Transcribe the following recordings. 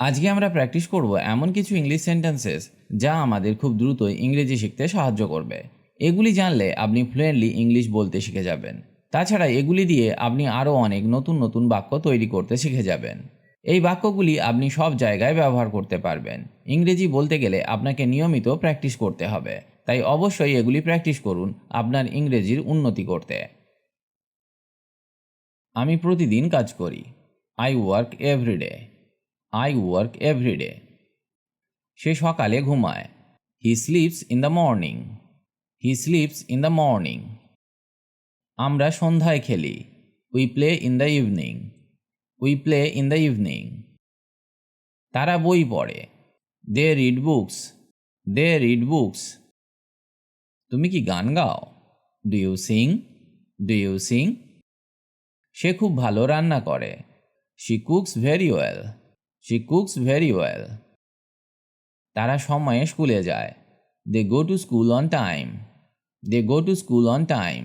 আজকে আমরা প্র্যাকটিস করব এমন কিছু ইংলিশ সেন্টেন্সেস যা আমাদের খুব দ্রুত ইংরেজি শিখতে সাহায্য করবে। এগুলি জানলে আপনি ফ্লুয়েন্টলি ইংলিশ বলতে শিখে যাবেন। তাছাড়া এগুলি দিয়ে আপনি আরও অনেক নতুন নতুন বাক্য তৈরি করতে শিখে যাবেন। এই বাক্যগুলি আপনি সব জায়গায় ব্যবহার করতে পারবেন। ইংরেজি বলতে গেলে আপনাকে নিয়মিত প্র্যাকটিস করতে হবে। তাই অবশ্যই এগুলি প্র্যাকটিস করুন আপনার ইংরেজির উন্নতি করতে। আমি প্রতিদিন কাজ করি। I work every day I work every day সে সকালে ঘুমায়। He sleeps in the morning he sleeps in the morning আমরা সন্ধ্যায় খেলি। We play in the evening we play in the evening তারা বই পড়ে। They read books they read books তুমি কি গান গাও? Do you sing do you sing সে খুব ভালো রান্না করে। She cooks very well she cooks very well তারা সময়ে স্কুলে যায়। They go to school on time they go to school on time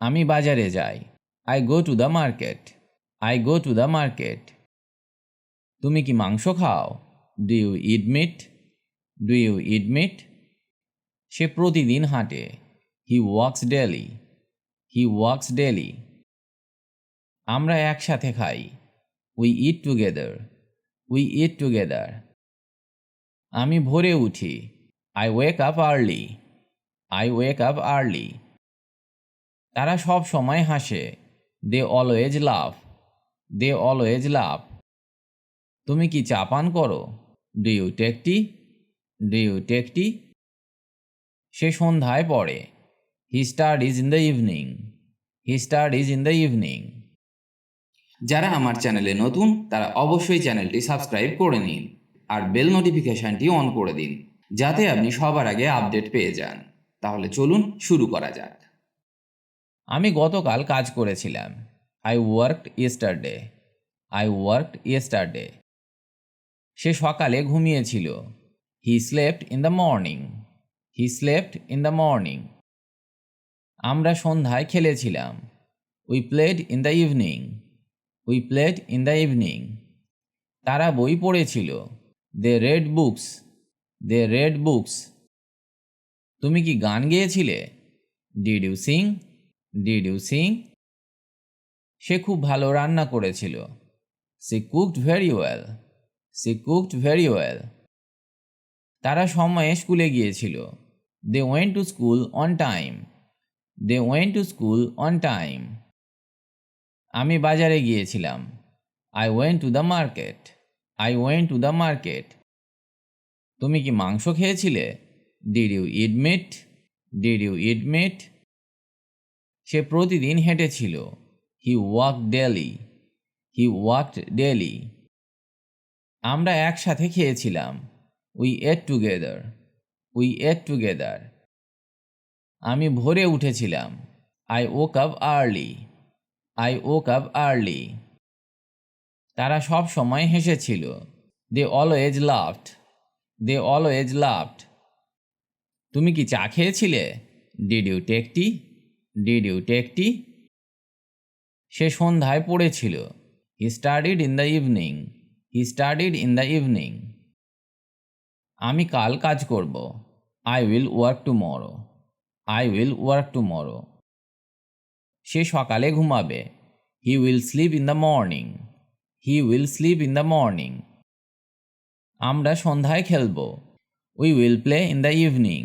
আমি বাজারে যাই। I go to the market I go to the market তুমি কি মাংস খাও? Do you eat meat do you eat meat সে প্রতিদিন হাঁটে। He walks daily he walks daily আমরা একসাথে খাই। We eat together we eat together আমি ভোরে উঠি। I wake up early I wake up early তারা সব সময় হাসে। They always love they always লাভ তুমি কি চা পান করো? Do you take tea do you take tea সে সন্ধ্যায় পড়ে। He studies in the evening he studies in the evening যারা আমার চ্যানেলে নতুন, তারা অবশ্যই চ্যানেলটি সাবস্ক্রাইব করে নিন আর বেল নোটিফিকেশনটি অন করে দিন, যাতে আপনি সবার আগে আপডেট পেয়ে যান। তাহলে চলুন শুরু করা যাক। আমি গতকাল কাজ করেছিলাম। I worked yesterday I worked yesterday সে সকালে ঘুমিয়েছিল। He slept in the morning he slept in the morning আমরা সন্ধ্যায় খেলেছিলাম। We played in the evening we played in the evening তারা বই পড়েছিল। They read books they read books তুমি কি গান গেয়েছিলে? Did you sing did you sing সে খুব ভালো রান্না করেছিল। She cooked very well she cooked very well তারা সময়ে স্কুলে গিয়েছিল। They went to school on time they went to school on time আমি বাজারে গিয়েছিলাম। I went to the market I went to the market তুমি কি মাংস খেয়েছিলে? Did you eat meat did you eat meat সে প্রতিদিন হেঁটেছিল। He walk daily he walked daily আমরা একসাথে খেয়েছিলাম। We ate together we ate together আমি ভোরে উঠেছিলাম। I woke up early I woke up early তারা সব সময় হেসেছিল। They always laughed they always loved তুমি কি চা খেয়েছিলে? Did you take tea did you take tea সে সন্ধ্যায় পড়েছিল। He studied in the evening he studied in the evening আমি কাল কাজ করব। I will work tomorrow I will work tomorrow সে সকালে ঘুমাবে। He will sleep in the morning he will sleep in the morning আমরা সন্ধ্যায় খেলব। We will play in the evening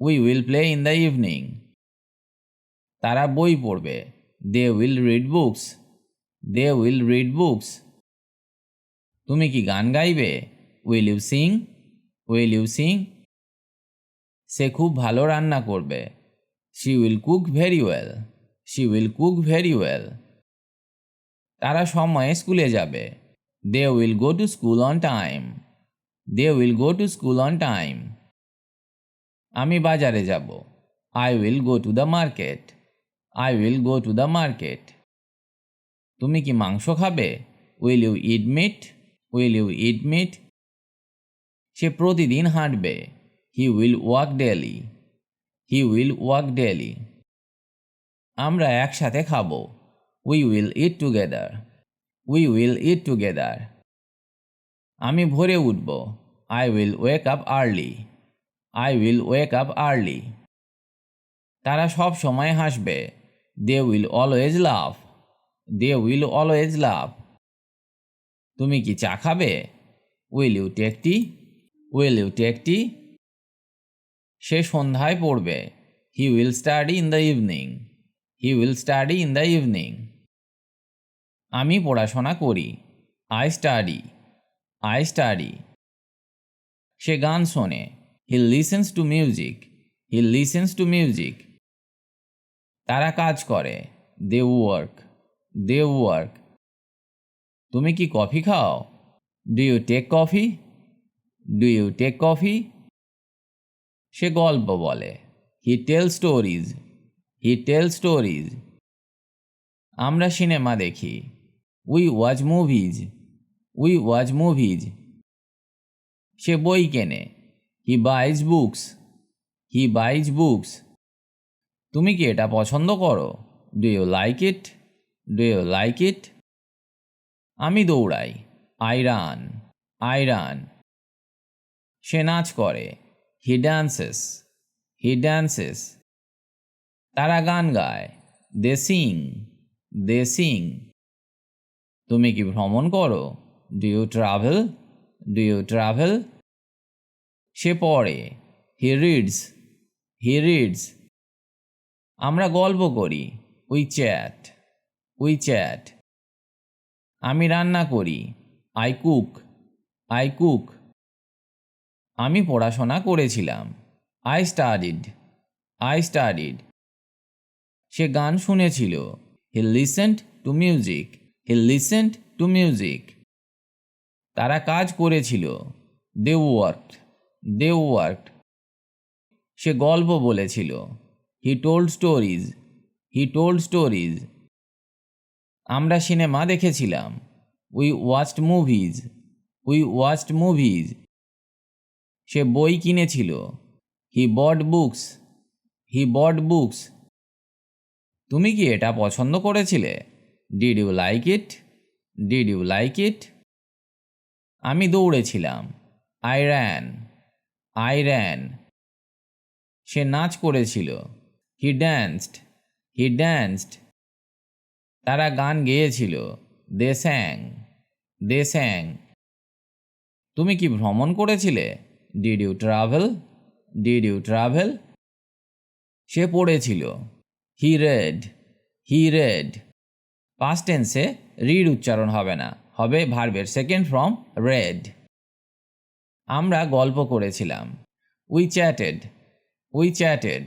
we will play in the evening তারা বই পড়বে। They will read books they will read books তুমি কি গান গাইবে? Will you sing will you sing সে খুব ভালো রান্না করবে। She will cook very well she will cook very well তারা সময়ে স্কুলে যাবে। They will go to school on time they will go to school on time আমি বাজারে যাব। I will go to the market I will go to the market তুমি কি মাংস খাবে? Will you eat meat will you eat meat সে প্রতিদিন হাঁটবে। He will walk daily he will walk daily আমরা একসাথে খাব। We will eat together we will eat together আমি ভোরে উঠব। I will wake up early I will wake up early তারা সব সময় হাসবে। They will always love they will always love তুমি কি চা খাবে? Will you take tea will you take tea সে সন্ধ্যায় পড়বে। He will study in the evening he will study in the evening আমি পড়াশোনা করি। আই স্টাডি আই স্টাডি সে গান শোনে। He listens to music he listens to music তারা কাজ করে। দে ওয়ার্ক দে ওয়ার্ক তুমি কি কফি খাও? Do you take coffee do you take coffee সে গল্প বলে। He tell stories he tell stories আমরা সিনেমা দেখি। We watch movies we watch movies সে বই কেনে। হি বাইজ বুকস হি বাইজ বুকস তুমি কি এটা পছন্দ করো? Do you like it do you like it আমি দৌড়াই। আই রান আই রান সে নাচ করে। হি ড্যান্সেস হি ড্যান্সেস তারা গান গায়। দে সিং দে সিং। তুমি কি ভ্রমণ করো? Do you travel do you travel সে পড়ে। হি রিডস হি রিডস আমরা গল্প করি। উই চ্যাট উই চ্যাট আমি রান্না করি। আই কুক আই কুক আমি পড়াশোনা করেছিলাম। আই স্টাডিড আই স্টাডিড সে গান শুনেছিল। He listened to music he listened to music তারা কাজ করেছিল। দে ওয়ার্ক দে ওয়ার্ক সে গল্প বলেছিল। He told stories he told stories আমরা সিনেমা দেখেছিলাম। We watched movies we watched movies সে বই কিনেছিল। হি বড বুকস হি বড বুকস তুমি কি এটা পছন্দ করেছিলে? Did you like it did you like it আমি দৌড়েছিলাম। আই র্যান আই র্যান সে নাচ করেছিল। হি ড্যান্সড হি ড্যান্সড তারা গান গেয়েছিল। দে স্যাং দে স্যাং তুমি কি ভ্রমণ করেছিলে? Did you travel did you travel সে পড়েছিল। He read he read past টেন্সে রিড উচ্চারণ হবে না, হবে ভার্বের সেকেন্ড ফ্রম রেড আমরা গল্প করেছিলাম। উই চ্যাটেড উই চ্যাটেড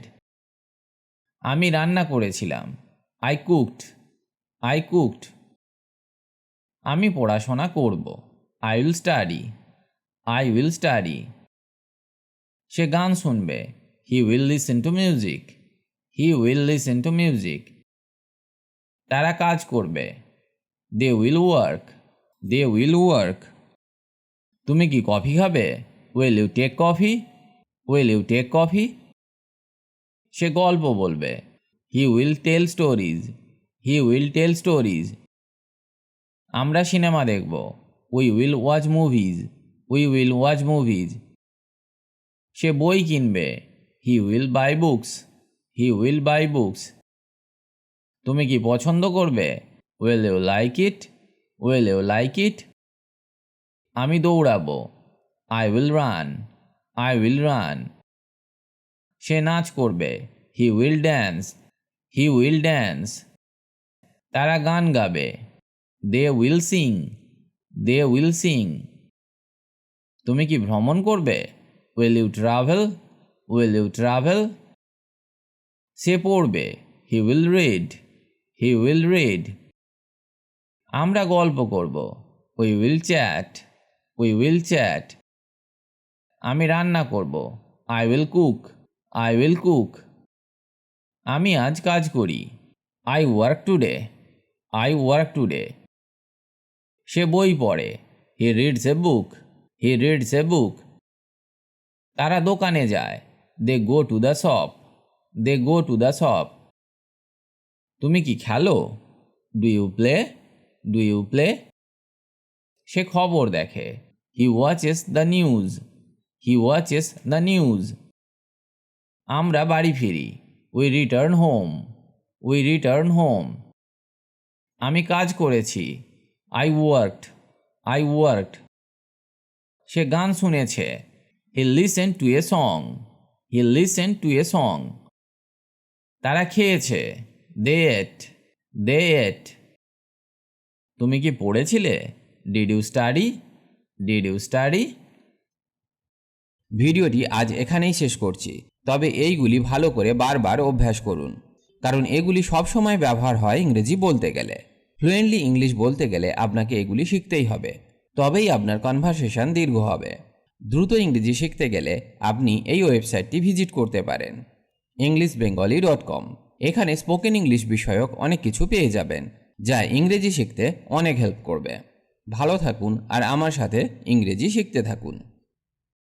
আমি রান্না করেছিলাম আই কুকড আই কুকড আমি পড়াশোনা করব I will study I will study সে গান শুনবে he will listen to music he will listen to music তারা কাজ করবে। They will work they will work তুমি কি কফি খাবে? Will you take coffee will you take coffee সে গল্প বলবে। He will tell stories he will tell stories আমরা cinema দেখব। We will watch movies we will watch movies সে বই কিনবে। He will buy books he will buy books তুমি কি পছন্দ করবে? Will you like it will you like it আমি দৌড়াবো। I will run I will run সে নাচ করবে। He will dance he will dance তারা গান গাবে। They will sing they will sing তুমি কি ভ্রমণ করবে? Will you travel will you travel সে পড়বে। He will read he will read আমরা গল্প করব। We will chat we will chat আমি রান্না করব। I will cook I will cook আমি আজ কাজ করি। I work today I work today সে বই পড়ে। He reads a book he reads a বুক তারা দোকানে যায়। They go to the shop they go to the shop তুমি কি খেলো? Do you play do you play সে খবর দেখে। He watches the news he watches the news আমরা বাড়ি ফিরি। We return home we return home আমি কাজ করেছি। আই ওয়ার্কড আই ওয়ার্কড সে গান শুনেছে। He listen to a song he listen to a song তারা খেয়েছে। They ate they ate. তুমি কি পড়েছিলে? Did you study did you study ভিডিওটি আজ এখানেই শেষ করছি। তবে এইগুলি ভালো করে বারবার অভ্যাস করুন। কারণ এগুলি সবসময় ব্যবহার হয় ইংরেজি বলতে গেলে। ফ্লুয়েন্টলি ইংলিশ বলতে গেলে আপনাকে এগুলি শিখতেই হবে। তবেই আপনার কনভারসেশন দীর্ঘ হবে। দ্রুত ইংরেজি শিখতে গেলে আপনি এই ওয়েবসাইটটি ভিজিট করতে পারেন। ইংলিশ বেঙ্গলি ডট কম এখানে স্পোকেন ইংলিশ বিষয়ক অনেক কিছু পেয়ে যাবেন, যা ইংরেজি শিখতে অনেক হেল্প করবে। ভালো থাকুন, আর আমার সাথে ইংরেজি শিখতে থাকুন।